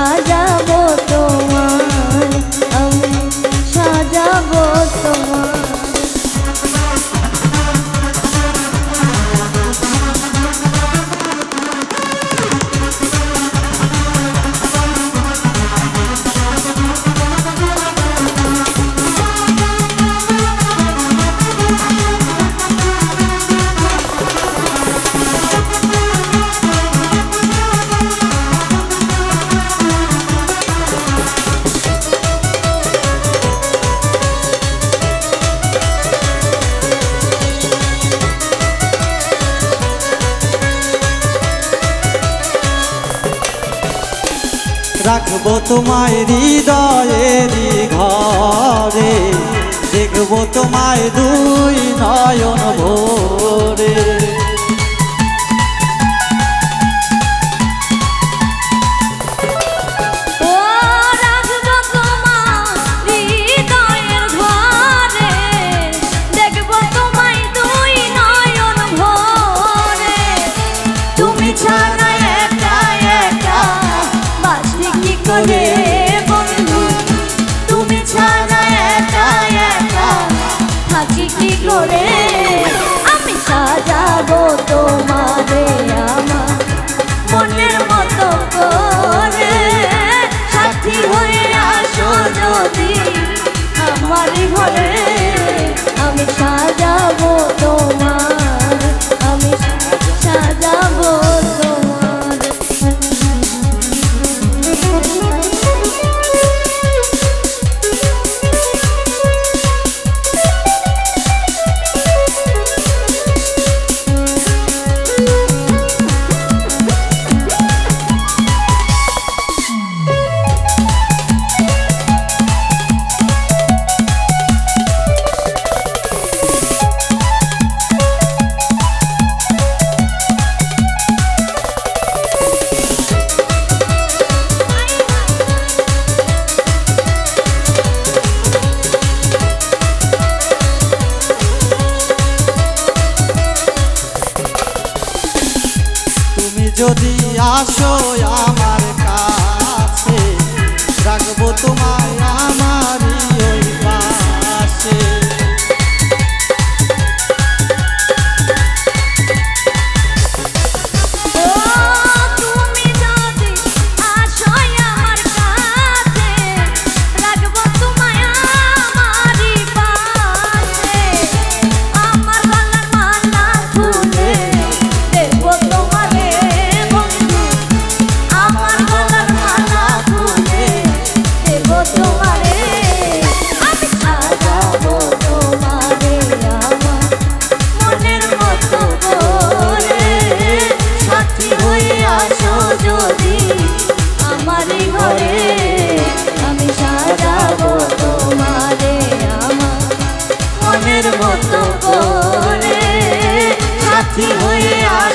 raya রাখব তোমায় হৃদয়েরই ঘরে দেখব তোমায় দুই নয়ন। মনের মতো করে। সাথী হয়ে আসো যদি আমার ঘরে আমি সাজাবো তোমার paso সাথী হয়ে আ